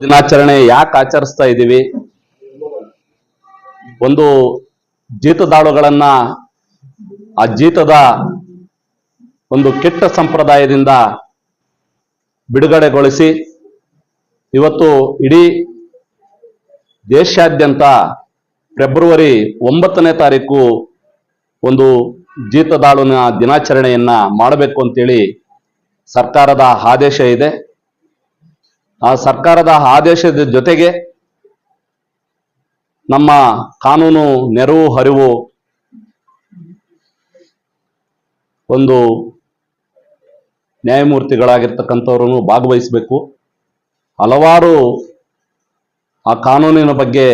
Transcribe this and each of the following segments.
ದಿನಾಚರಣೆ ಯಾಕೆ ಆಚರಿಸ್ತಾ ಇದ್ದೀವಿ ಒಂದು ಜೀತದಾಳುಗಳನ್ನ ಆ ಜೀತದ ಒಂದು ಕೆಟ್ಟ ಸಂಪ್ರದಾಯದಿಂದ ಬಿಡುಗಡೆಗೊಳಿಸಿ ಇವತ್ತು ಇಡೀ ದೇಶಾದ್ಯಂತ ಫೆಬ್ರವರಿ ಒಂಬತ್ತನೇ ತಾರೀಕು ಒಂದು ಜೀತದಾಳುನ ದಿನಾಚರಣೆಯನ್ನ ಮಾಡಬೇಕು ಅಂತೇಳಿ ಸರ್ಕಾರದ ಆದೇಶ ಇದೆ. ಆ ಸರ್ಕಾರದ ಆದೇಶದ ಜೊತೆಗೆ ನಮ್ಮ ಕಾನೂನು ನೆರವು, ಹರಿವು ಒಂದು ನ್ಯಾಯಮೂರ್ತಿಗಳಾಗಿರ್ತಕ್ಕಂಥವ್ರು ಭಾಗವಹಿಸಬೇಕು. ಹಲವಾರು ಆ ಕಾನೂನಿನ ಬಗ್ಗೆ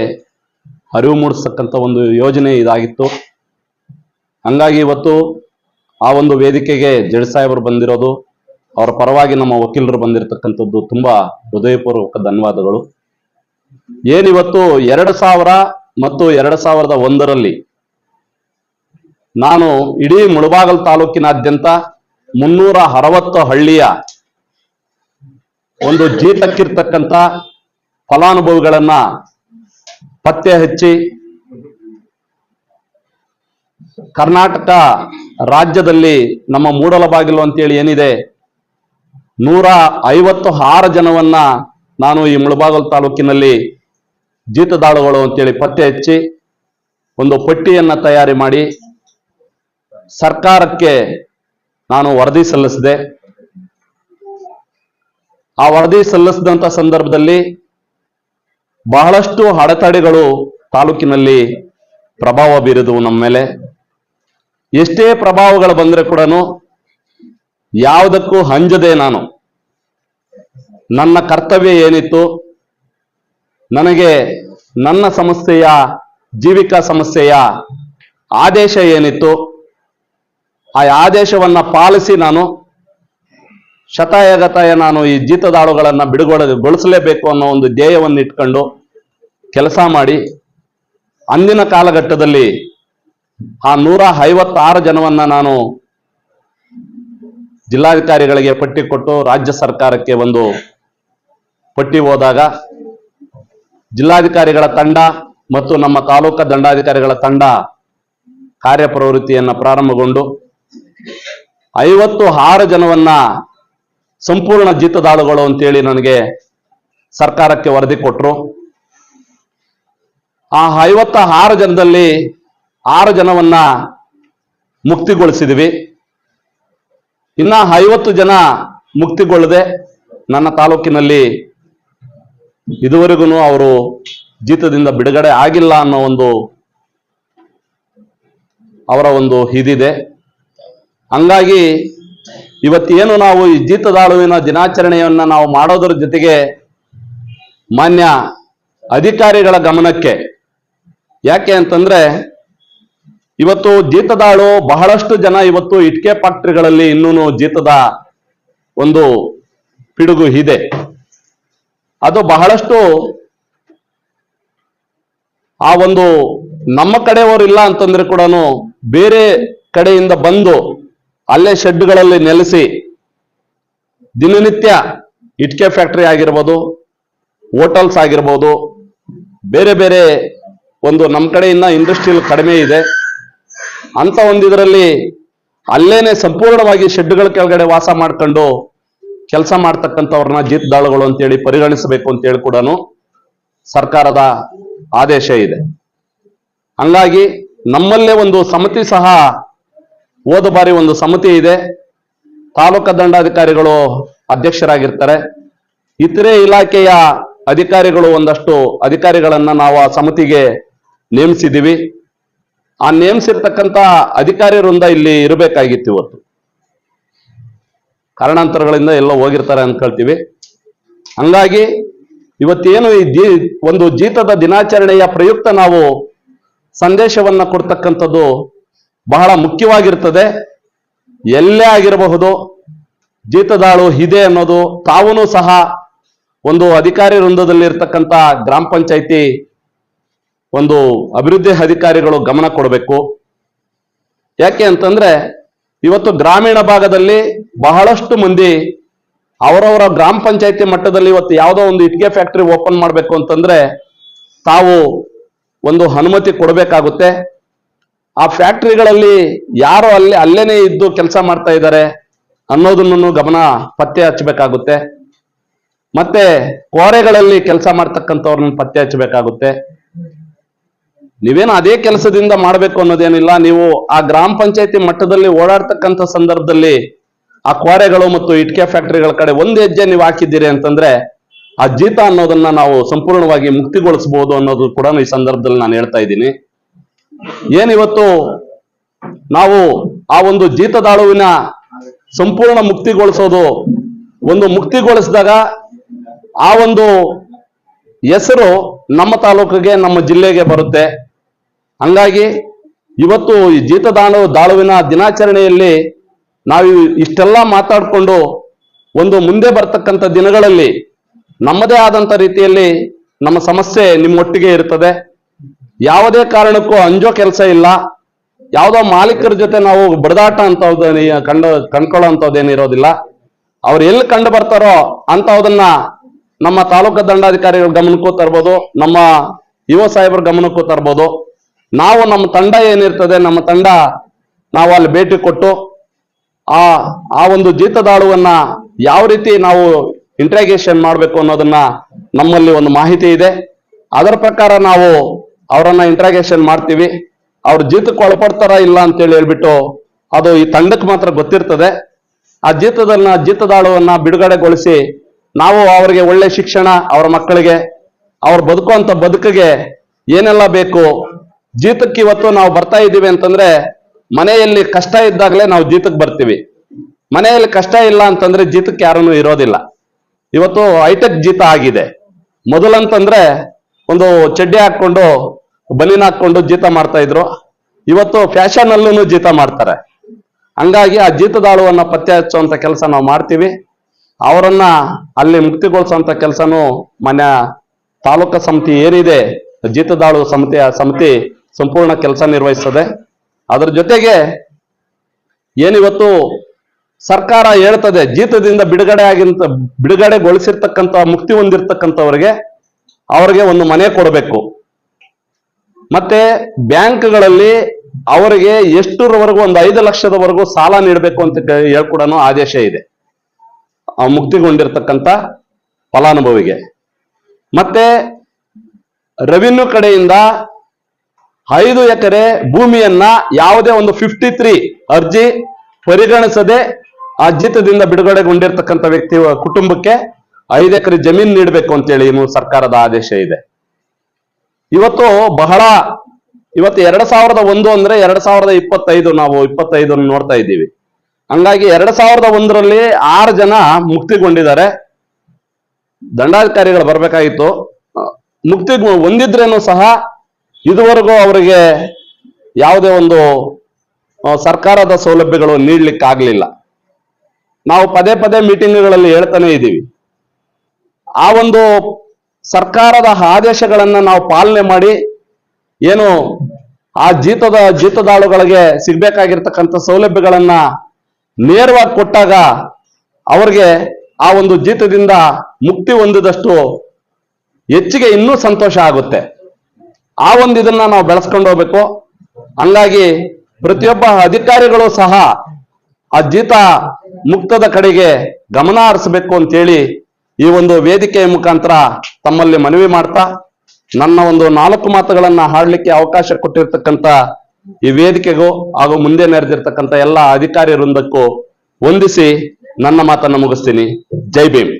ಅರಿವು ಮೂಡಿಸ್ತಕ್ಕಂಥ ಒಂದು ಯೋಜನೆ ಇದಾಗಿತ್ತು. ಹಂಗಾಗಿ ಇವತ್ತು ಆ ಒಂದು ವೇದಿಕೆಗೆ ಜಡ್ ಸಾಹೇಬರು ಬಂದಿರೋದು. ಅವರ ಪರವಾಗಿ ನಮ್ಮ ವಕೀಲರು ಬಂದಿರತಕ್ಕಂಥದ್ದು ತುಂಬಾ ಹೃದಯಪೂರ್ವಕ ಧನ್ಯವಾದಗಳು. ಏನಿವತ್ತು ಎರಡು ಸಾವಿರ ಮತ್ತು ಎರಡು ಸಾವಿರದ ಒಂದರಲ್ಲಿ ನಾನು ಇಡೀ ಮುಳಬಾಗಲ್ ತಾಲೂಕಿನಾದ್ಯಂತ ಮುನ್ನೂರ ಅರವತ್ತು ಹಳ್ಳಿಯ ಒಂದು ಜೀತಕ್ಕಿರ್ತಕ್ಕಂಥ ಫಲಾನುಭವಿಗಳನ್ನ ಪತ್ತೆ ಹಚ್ಚಿ ಕರ್ನಾಟಕ ರಾಜ್ಯದಲ್ಲಿ ನಮ್ಮ ಮೂಡಲಬಾಗಿಲು ಅಂತೇಳಿ ಏನಿದೆ ನೂರ ಐವತ್ತು ಆರು ಜನವನ್ನ ನಾನು ಈ ಮುಳಬಾಗಲ್ ತಾಲೂಕಿನಲ್ಲಿ ಜೀತದಾಳುಗಳು ಅಂತೇಳಿ ಪತ್ತೆ ಹಚ್ಚಿ ಒಂದು ಪಟ್ಟಿಯನ್ನ ತಯಾರಿ ಮಾಡಿ ಸರ್ಕಾರಕ್ಕೆ ನಾನು ವರದಿ ಸಲ್ಲಿಸಿದೆ. ಆ ವರದಿ ಸಲ್ಲಿಸಿದಂತ ಸಂದರ್ಭದಲ್ಲಿ ಬಹಳಷ್ಟು ಅಡೆತಡೆಗಳು ತಾಲೂಕಿನಲ್ಲಿ ಪ್ರಭಾವ ಬೀರಿದವು ನಮ್ಮ ಮೇಲೆ. ಎಷ್ಟೇ ಪ್ರಭಾವಗಳು ಬಂದರೆ ಕೂಡ ಯಾವುದಕ್ಕೂ ಹಂಜದೆ ನಾನು. ನನ್ನ ಕರ್ತವ್ಯ ಏನಿತ್ತು? ನನಗೆ ನನ್ನ ಸಮಸ್ಯೆಯ, ಜೀವಿಕಾ ಸಮಸ್ಯೆಯ ಆದೇಶ ಏನಿತ್ತು? ಆ ಆದೇಶವನ್ನ ಪಾಲಿಸಿ ನಾನು ಶತಾಯಗತಾಯ ನಾನು ಈ ಜೀತದಾಳುಗಳನ್ನು ಬಿಡುಗಡೆಗೊಳಿಸಲೇಬೇಕು ಅನ್ನೋ ಒಂದು ಧ್ಯೇಯವನ್ನು ಇಟ್ಕೊಂಡು ಕೆಲಸ ಮಾಡಿ ಅಂದಿನ ಕಾಲಘಟ್ಟದಲ್ಲಿ ಆ ನೂರ ಐವತ್ತಾರು ಜನವನ್ನ ನಾನು ಜಿಲ್ಲಾಧಿಕಾರಿಗಳಿಗೆ ಪಟ್ಟಿ ಕೊಟ್ಟು ರಾಜ್ಯ ಸರ್ಕಾರಕ್ಕೆ ಒಂದು ಪಟ್ಟಿ ಹೋದಾಗ ಜಿಲ್ಲಾಧಿಕಾರಿಗಳ ತಂಡ ಮತ್ತು ನಮ್ಮ ತಾಲೂಕಾ ದಂಡಾಧಿಕಾರಿಗಳ ತಂಡ ಕಾರ್ಯಪ್ರವೃತ್ತಿಯನ್ನು ಪ್ರಾರಂಭಗೊಂಡು ಐವತ್ತು ಆರು ಜನವನ್ನ ಸಂಪೂರ್ಣ ಜೀತದಾಳುಗಳು ಅಂತೇಳಿ ನನಗೆ ಸರ್ಕಾರಕ್ಕೆ ವರದಿ ಕೊಟ್ಟರು ಆ ಐವತ್ತ ಆರು ಜನದಲ್ಲಿ ಆರು ಜನವನ್ನ ಮುಕ್ತಿಗೊಳಿಸಿದ್ವಿ. ಇನ್ನ ಐವತ್ತು ಜನ ಮುಕ್ತಿಗೊಳ್ಳದೆ ನನ್ನ ತಾಲೂಕಿನಲ್ಲಿ ಇದುವರೆಗೂ ಅವರು ಜೀತದಿಂದ ಬಿಡುಗಡೆ ಆಗಿಲ್ಲ ಅನ್ನೋ ಒಂದು ಅವರ ಒಂದು ಇದಿದೆ. ಹಂಗಾಗಿ ಇವತ್ತೇನು ನಾವು ಈ ಜೀತದಾಳುವಿನ ದಿನಾಚರಣೆಯನ್ನ ನಾವು ಮಾಡೋದ್ರ ಜೊತೆಗೆ ಮಾನ್ಯ ಅಧಿಕಾರಿಗಳ ಗಮನಕ್ಕೆ ಯಾಕೆ ಅಂತಂದ್ರೆ ಇವತ್ತು ಜೀತದಾಳು ಬಹಳಷ್ಟು ಜನ ಇವತ್ತು ಇಟ್ಕೆ ಫ್ಯಾಕ್ಟ್ರಿಗಳಲ್ಲಿ ಇನ್ನೂ ಜೀತದ ಒಂದು ಪಿಡುಗು ಇದೆ. ಅದು ಬಹಳಷ್ಟು ಆ ಒಂದು ನಮ್ಮ ಕಡೆಯವರು ಇಲ್ಲ ಅಂತಂದ್ರೆ ಕೂಡ ಬೇರೆ ಕಡೆಯಿಂದ ಬಂದು ಅಲ್ಲೇ ಶೆಡ್ಗಳಲ್ಲಿ ನೆಲೆಸಿ ದಿನನಿತ್ಯ ಇಟ್ಕೆ ಫ್ಯಾಕ್ಟರಿ ಆಗಿರ್ಬೋದು, ಹೋಟೆಲ್ಸ್ ಆಗಿರ್ಬೋದು, ಬೇರೆ ಬೇರೆ ಒಂದು ನಮ್ಮ ಕಡೆಯಿಂದ ಇಂಡಸ್ಟ್ರಿಯಲ್ ಕಡಿಮೆ ಇದೆ. ಅಂತ ಒಂದು ಇದರಲ್ಲಿ ಅಲ್ಲೇನೆ ಸಂಪೂರ್ಣವಾಗಿ ಶೆಡ್ಗಳ ಕೆಳಗಡೆ ವಾಸ ಮಾಡ್ಕೊಂಡು ಕೆಲಸ ಮಾಡ್ತಕ್ಕಂಥವ್ರನ್ನ ಜೀತದಾಳುಗಳು ಅಂತೇಳಿ ಪರಿಗಣಿಸಬೇಕು ಅಂತೇಳಿ ಕೂಡ ಸರ್ಕಾರದ ಆದೇಶ ಇದೆ. ಹಂಗಾಗಿ ನಮ್ಮಲ್ಲೇ ಒಂದು ಸಮಿತಿ ಸಹ ಹೋದ ಬಾರಿ ಒಂದು ಸಮಿತಿ ಇದೆ. ತಾಲೂಕ ದಂಡಾಧಿಕಾರಿಗಳು ಅಧ್ಯಕ್ಷರಾಗಿರ್ತಾರೆ. ಇತರೆ ಇಲಾಖೆಯ ಅಧಿಕಾರಿಗಳು ಒಂದಷ್ಟು ಅಧಿಕಾರಿಗಳನ್ನ ನಾವು ಆ ಸಮಿತಿಗೆ ನೇಮಿಸಿದ್ದೀವಿ. ಆ ನೇಮಿಸಿರ್ತಕ್ಕಂಥ ಅಧಿಕಾರಿ ವೃಂದ ಇಲ್ಲಿ ಇರಬೇಕಾಗಿತ್ತು ಇವತ್ತು. ಕಾರಣಾಂತರಗಳಿಂದ ಎಲ್ಲ ಹೋಗಿರ್ತಾರೆ ಅಂದ್ಕೊಳ್ತೀವಿ ಹಂಗಾಗಿ ಇವತ್ತೇನು ಈ ಒಂದು ಜೀತದ ದಿನಾಚರಣೆಯ ಪ್ರಯುಕ್ತ ನಾವು ಸಂದೇಶವನ್ನ ಕೊಡ್ತಕ್ಕಂಥದ್ದು ಬಹಳ ಮುಖ್ಯವಾಗಿರ್ತದೆ. ಎಲ್ಲೇ ಆಗಿರಬಹುದು, ಜೀತದಾಳು ಇದೆ ಅನ್ನೋದು ತಾವೂ ಸಹ ಒಂದು ಅಧಿಕಾರಿ ವೃಂದದಲ್ಲಿ ಇರ್ತಕ್ಕಂಥ ಗ್ರಾಮ ಪಂಚಾಯಿತಿ ಒಂದು ಅಭಿವೃದ್ಧಿ ಅಧಿಕಾರಿಗಳು ಗಮನ ಕೊಡಬೇಕು. ಯಾಕೆ ಅಂತಂದ್ರೆ ಇವತ್ತು ಗ್ರಾಮೀಣ ಭಾಗದಲ್ಲಿ ಬಹಳಷ್ಟು ಮಂದಿ ಅವರವರ ಗ್ರಾಮ ಪಂಚಾಯತಿ ಮಟ್ಟದಲ್ಲಿ ಇವತ್ತು ಯಾವುದೋ ಒಂದು ಇಟ್ಟಿಗೆ ಫ್ಯಾಕ್ಟರಿ ಓಪನ್ ಮಾಡಬೇಕು ಅಂತಂದ್ರೆ ತಾವು ಒಂದು ಅನುಮತಿ ಕೊಡಬೇಕಾಗುತ್ತೆ. ಆ ಫ್ಯಾಕ್ಟರಿಗಳಲ್ಲಿ ಯಾರು ಅಲ್ಲಿ ಅಲ್ಲೇನೆ ಇದ್ದು ಕೆಲಸ ಮಾಡ್ತಾ ಇದ್ದಾರೆ ಅನ್ನೋದನ್ನು ಗಮನ ಪತ್ತೆ ಹಚ್ಚಬೇಕಾಗುತ್ತೆ. ಮತ್ತೆ ಕೋರೆಗಳಲ್ಲಿ ಕೆಲಸ ಮಾಡ್ತಕ್ಕಂಥವ್ರನ್ನ ಪತ್ತೆ ಹಚ್ಚಬೇಕಾಗುತ್ತೆ. ನೀವೇನು ಅದೇ ಕೆಲಸದಿಂದ ಮಾಡಬೇಕು ಅನ್ನೋದೇನಿಲ್ಲ. ನೀವು ಆ ಗ್ರಾಮ ಪಂಚಾಯತಿ ಮಟ್ಟದಲ್ಲಿ ಓಡಾಡ್ತಕ್ಕಂಥ ಸಂದರ್ಭದಲ್ಲಿ ಆ ಕ್ವಾರೆಗಳು ಮತ್ತು ಇಟ್ಕೆ ಫ್ಯಾಕ್ಟರಿಗಳ ಕಡೆ ಒಂದು ಹೆಜ್ಜೆ ನೀವು ಹಾಕಿದ್ದೀರಿ ಅಂತಂದ್ರೆ ಆ ಜೀತ ಅನ್ನೋದನ್ನ ನಾವು ಸಂಪೂರ್ಣವಾಗಿ ಮುಕ್ತಿಗೊಳಿಸಬಹುದು ಅನ್ನೋದು ಕೂಡ ಈ ಸಂದರ್ಭದಲ್ಲಿ ನಾನು ಹೇಳ್ತಾ ಇದ್ದೀನಿ. ಏನಿವತ್ತು ನಾವು ಆ ಒಂದು ಜೀತದಾಳುವಿನ ಸಂಪೂರ್ಣ ಮುಕ್ತಿಗೊಳಿಸೋದು ಒಂದು ಮುಕ್ತಿಗೊಳಿಸಿದಾಗ ಆ ಒಂದು ಹೆಸರು ನಮ್ಮ ತಾಲೂಕಿಗೆ, ನಮ್ಮ ಜಿಲ್ಲೆಗೆ ಬರುತ್ತೆ. ಹಂಗಾಗಿ ಇವತ್ತು ಈ ಜೀತದಾಳು ದಾಳುವಿನ ದಿನಾಚರಣೆಯಲ್ಲಿ ನಾವು ಇಷ್ಟೆಲ್ಲ ಮಾತಾಡಿಕೊಂಡು ಒಂದು ಮುಂದೆ ಬರ್ತಕ್ಕಂಥ ದಿನಗಳಲ್ಲಿ ನಮ್ಮದೇ ಆದಂತ ರೀತಿಯಲ್ಲಿ ನಮ್ಮ ಸಮಸ್ಯೆ ನಿಮ್ಮೊಟ್ಟಿಗೆ ಇರ್ತದೆ. ಯಾವುದೇ ಕಾರಣಕ್ಕೂ ಅಂಜೋ ಕೆಲಸ ಇಲ್ಲ. ಯಾವುದೋ ಮಾಲೀಕರ ಜೊತೆ ನಾವು ಬಡದಾಟ ಅಂತ ಕಂಡು ಕಂಡ್ಕೊಳ್ಳೋ ಅಂಥದ್ದೇನಿರೋದಿಲ್ಲ ಅವ್ರು ಎಲ್ಲಿ ಕಂಡು ಬರ್ತಾರೋ ಅಂಥದನ್ನ ನಮ್ಮ ತಾಲೂಕು ದಂಡಾಧಿಕಾರಿಗಳ ಗಮನಕ್ಕೂ ತರ್ಬೋದು, ನಮ್ಮ ಯುವ ಸಾಹೇಬರ ಗಮನಕ್ಕೂ ತರ್ಬೋದು. ನಾವು ನಮ್ಮ ತಂಡ ಏನಿರ್ತದೆ, ನಮ್ಮ ತಂಡ ನಾವು ಅಲ್ಲಿ ಭೇಟಿ ಕೊಟ್ಟು ಆ ಆ ಒಂದು ಜೀತದಾಳುವನ್ನ ಯಾವ ರೀತಿ ನಾವು ಇಂಟ್ರಾಗೇಷನ್ ಮಾಡಬೇಕು ಅನ್ನೋದನ್ನ ನಮ್ಮಲ್ಲಿ ಒಂದು ಮಾಹಿತಿ ಇದೆ. ಅದರ ಪ್ರಕಾರ ನಾವು ಅವರನ್ನ ಇಂಟ್ರಾಗೇಷನ್ ಮಾಡ್ತೀವಿ. ಅವ್ರ ಜೀತಕ್ಕೆ ಒಳಪಡ್ತಾರ ಇಲ್ಲ ಅಂತೇಳಿ ಹೇಳ್ಬಿಟ್ಟು ಅದು ಈ ತಂಡಕ್ಕೆ ಮಾತ್ರ ಗೊತ್ತಿರ್ತದೆ. ಆ ಜೀತದನ್ನ, ಜೀತದಾಳುವನ್ನ ಬಿಡುಗಡೆಗೊಳಿಸಿ ನಾವು ಅವರಿಗೆ ಒಳ್ಳೆ ಶಿಕ್ಷಣ, ಅವರ ಮಕ್ಕಳಿಗೆ, ಅವ್ರು ಬದುಕುವಂತ ಬದುಕಿಗೆ ಏನೆಲ್ಲ ಬೇಕು ಜೀತಕ್ಕೆ ಇವತ್ತು ನಾವು ಬರ್ತಾ ಇದ್ದೀವಿ ಅಂತಂದ್ರೆ ಮನೆಯಲ್ಲಿ ಕಷ್ಟ ಇದ್ದಾಗಲೇ ನಾವು ಜೀತಕ್ಕೆ ಬರ್ತೀವಿ. ಮನೆಯಲ್ಲಿ ಕಷ್ಟ ಇಲ್ಲ ಅಂತಂದ್ರೆ ಜೀತಕ್ಕೆ ಯಾರನ್ನು ಇರೋದಿಲ್ಲ. ಇವತ್ತು ಹೈಟೆಕ್ ಜೀತ ಆಗಿದೆ. ಮೊದಲಂತಂದ್ರೆ ಒಂದು ಚಡ್ಡಿ ಹಾಕೊಂಡು ಬಲಿನ ಹಾಕೊಂಡು ಜೀತ ಮಾಡ್ತಾ ಇದ್ರು. ಇವತ್ತು ಫ್ಯಾಷನ್ ಅಲ್ಲೂ ಜೀತ ಮಾಡ್ತಾರೆ. ಹಂಗಾಗಿ ಆ ಜೀತದಾಳುವನ್ನ ಪತ್ತೆ ಹಚ್ಚುವಂತ ಕೆಲಸ ನಾವು ಮಾಡ್ತೀವಿ. ಅವರನ್ನ ಅಲ್ಲಿ ಮುಕ್ತಿಗೊಳಿಸುವಂತ ಕೆಲಸನೂ ಮನೆ ತಾಲೂಕು ಸಮಿತಿ ಏನಿದೆ ಜೀತದಾಳು ಸಮಿತಿಯ ಸಮಿತಿ ಸಂಪೂರ್ಣ ಕೆಲಸ ನಿರ್ವಹಿಸ್ತದೆ. ಅದರ ಜೊತೆಗೆ ಏನಿವತ್ತು ಸರ್ಕಾರ ಹೇಳ್ತದೆ, ಜೀತದಿಂದ ಬಿಡುಗಡೆ ಆಗಿಂತ, ಬಿಡುಗಡೆಗೊಳಿಸಿರ್ತಕ್ಕಂಥ, ಮುಕ್ತಿ ಹೊಂದಿರ್ತಕ್ಕಂಥವ್ರಿಗೆ ಅವರಿಗೆ ಒಂದು ಮನೆ ಕೊಡಬೇಕು. ಮತ್ತೆ ಬ್ಯಾಂಕ್ಗಳಲ್ಲಿ ಅವರಿಗೆ ಎಷ್ಟರವರೆಗೂ, ಒಂದು ಐದು ಲಕ್ಷದವರೆಗೂ ಸಾಲ ನೀಡಬೇಕು ಅಂತ ಹೇಳ್ಕೊಡೋನು ಆದೇಶ ಇದೆ. ಆ ಮುಕ್ತಿಗೊಂಡಿರ್ತಕ್ಕಂಥ ಫಲಾನುಭವಿಗೆ. ಮತ್ತೆ ರೆವಿನ್ಯೂ ಕಡೆಯಿಂದ ಐದು ಎಕರೆ ಭೂಮಿಯನ್ನ ಯಾವುದೇ ಒಂದು ಫಿಫ್ಟಿ ತ್ರೀ ಅರ್ಜಿ ಪರಿಗಣಿಸದೆ ಆ ಬಿಡುಗಡೆಗೊಂಡಿರ್ತಕ್ಕಂಥ ವ್ಯಕ್ತಿ ಕುಟುಂಬಕ್ಕೆ ಐದು ಎಕರೆ ಜಮೀನು ನೀಡಬೇಕು ಅಂತೇಳಿ ಇನ್ನು ಸರ್ಕಾರದ ಆದೇಶ ಇದೆ. ಇವತ್ತು ಬಹಳ ಇವತ್ತು ಎರಡ್ ಸಾವಿರದ ಒಂದು ಅಂದ್ರೆ ಎರಡ್ ಸಾವಿರದ ಇಪ್ಪತ್ತೈದು ನಾವು ಇಪ್ಪತ್ತೈದು ನೋಡ್ತಾ ಇದ್ದೀವಿ. ಹಂಗಾಗಿ ಎರಡ್ ಸಾವಿರದ ಒಂದರಲ್ಲಿ ಆರು ಜನ ಮುಕ್ತಿಗೊಂಡಿದ್ದಾರೆ. ದಂಡಾಧಿಕಾರಿಗಳು ಬರಬೇಕಾಗಿತ್ತು. ಮುಕ್ತಿ ಹೊಂದಿದ್ರೇನು ಸಹ ಇದುವರೆಗೂ ಅವರಿಗೆ ಯಾವುದೇ ಒಂದು ಸರ್ಕಾರದ ಸೌಲಭ್ಯಗಳು ನೀಡಲಿಕ್ಕಾಗಲಿಲ್ಲ. ನಾವು ಪದೇ ಪದೇ ಮೀಟಿಂಗ್ಗಳಲ್ಲಿ ಹೇಳ್ತಾನೆ ಇದ್ದೀವಿ. ಆ ಒಂದು ಸರ್ಕಾರದ ಆದೇಶಗಳನ್ನು ನಾವು ಪಾಲನೆ ಮಾಡಿ, ಏನು ಆ ಜೀತದ, ಜೀತದಾಳುಗಳಿಗೆ ಸಿಗ್ಬೇಕಾಗಿರ್ತಕ್ಕಂಥ ಸೌಲಭ್ಯಗಳನ್ನ ನೇರವಾಗಿ ಕೊಟ್ಟಾಗ ಅವ್ರಿಗೆ ಆ ಒಂದು ಜೀತದಿಂದ ಮುಕ್ತಿ ಹೊಂದಿದಷ್ಟು ಹೆಚ್ಚಿಗೆ ಇನ್ನೂ ಸಂತೋಷ ಆಗುತ್ತೆ. ಆ ಒಂದು ಇದನ್ನ ನಾವು ಬೆಳೆಸ್ಕೊಂಡು ಹೋಗ್ಬೇಕು. ಹಂಗಾಗಿ ಪ್ರತಿಯೊಬ್ಬ ಅಧಿಕಾರಿಗಳು ಸಹ ಆ ಜೀತ ಮುಕ್ತದ ಕಡೆಗೆ ಗಮನ ಹರಿಸಬೇಕು ಅಂತೇಳಿ ಈ ಒಂದು ವೇದಿಕೆಯ ಮುಖಾಂತರ ತಮ್ಮಲ್ಲಿ ಮನವಿ ಮಾಡ್ತಾ, ನನ್ನ ಒಂದು ನಾಲ್ಕು ಮಾತುಗಳನ್ನ ಹಾಡ್ಲಿಕ್ಕೆ ಅವಕಾಶ ಕೊಟ್ಟಿರ್ತಕ್ಕಂಥ ಈ ವೇದಿಕೆಗೂ ಹಾಗೂ ಮುಂದೆ ನೆರೆದಿರ್ತಕ್ಕಂಥ ಎಲ್ಲ ಅಧಿಕಾರಿ ವೃಂದಕ್ಕೂ ವಂದಿಸಿ ನನ್ನ ಮಾತನ್ನು ಮುಗಿಸ್ತೀನಿ. ಜೈ ಭೀಮ್.